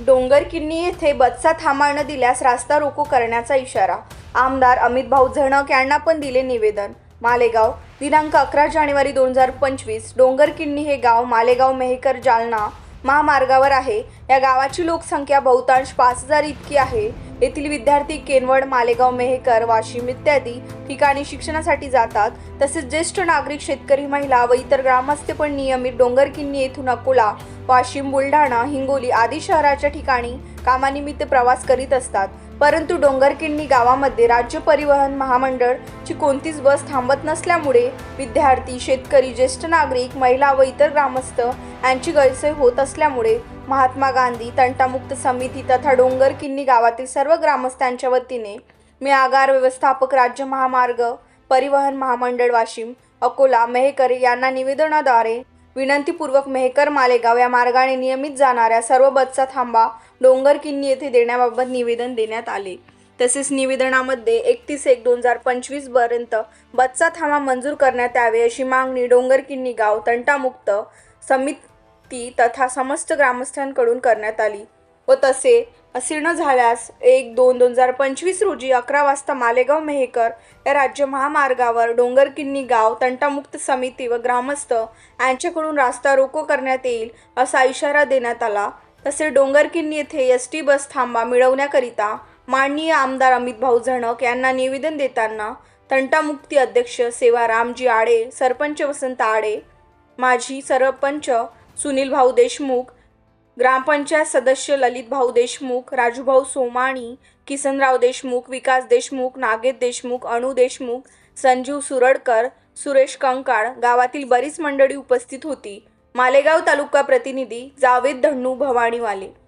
डोंगरकिन्नी येथे बसचा थांबाळणं दिल्यास रास्ता रोको करण्याचा इशारा. आमदार अमित भाऊ झणक यांना पण दिले निवेदन. मालेगाव दिनांक अकरा जानेवारी दोन हजार पंचवीस डोंगरकिन्नी हे गाव मालेगाव मेहकर जालना महामार्गावर आहे. या गावाची लोकसंख्या बहुतांश पाच हजार इतकी आहे. येथील विद्यार्थी केनवड मालेगाव मेहकर वाशिम इत्यादी ठिकाणी शिक्षणासाठी जातात. तसेच ज्येष्ठ नागरिक शेतकरी महिला व इतर ग्रामस्थ पण नियमित डोंगरकिन्नी येथून अकोला वाशिम बुलढाणा हिंगोली आदी शहराच्या ठिकाणी कामानिमित्त प्रवास करीत असतात. परंतु डोंगरकिन्नी गावामध्ये राज्य परिवहन महामंडळची कोणतीच बस थांबत नसल्यामुळे विद्यार्थी शेतकरी ज्येष्ठ नागरिक महिला व इतर ग्रामस्थ यांची गैरसोय होत असल्यामुळे महात्मा गांधी तंटामुक्त समिती तथा डोंगरकिन्नी गावातील सर्व ग्रामस्थांच्या वतीने मी आगार व्यवस्थापक राज्य महामार्ग परिवहन महामंडळ वाशिम अकोला मेहकर यांना निवेदनाद्वारे विनंतीपूर्वक मेहकर मालेगाव या मार्गाने नियमित जाणाऱ्या सर्व बसचा थांबा डोंगरकिन्नी येथे देण्याबाबत निवेदन देण्यात आले. तसेच निवेदनामध्ये एकतीस एक दोन हजार पंचवीसपर्यंत बसचा थांबा मंजूर करण्यात यावे अशी मागणी डोंगरकिन्नी गाव तंटामुक्त समिती तथा समस्त ग्रामस्थांकडून करण्यात आली व तसे असीर्ण न झाल्यास एक दोन दोन हजार पंचवीस रोजी अकरा वाजता मालेगाव मेहेकर या राज्य महामार्गावर डोंगरकिन्नी गाव तंटामुक्त समिती व ग्रामस्थ यांच्याकडून रास्ता रोको करण्यात येईल असा इशारा देण्यात आला. तसे डोंगरकिन्नी येथे एस टी बस थांबा मिळवण्याकरिता माननीय आमदार अमित भाऊ झणक यांना निवेदन देताना तंटामुक्ती अध्यक्ष सेवा रामजी आडे सरपंच वसंत आडे माजी सरपंच सुनील भाऊ देशमुख ग्रामपंचायत सदस्य ललित भाऊ देशमुख राजूभाऊ सोमाणी किसनराव देशमुख विकास देशमुख नागेश देशमुख अणू देशमुख संजीव सुरडकर सुरेश कंकाळ गावातील बरीच मंडळी उपस्थित होती. मालेगाव तालुका प्रतिनिधी जावेद धन्नू भवानीवाले.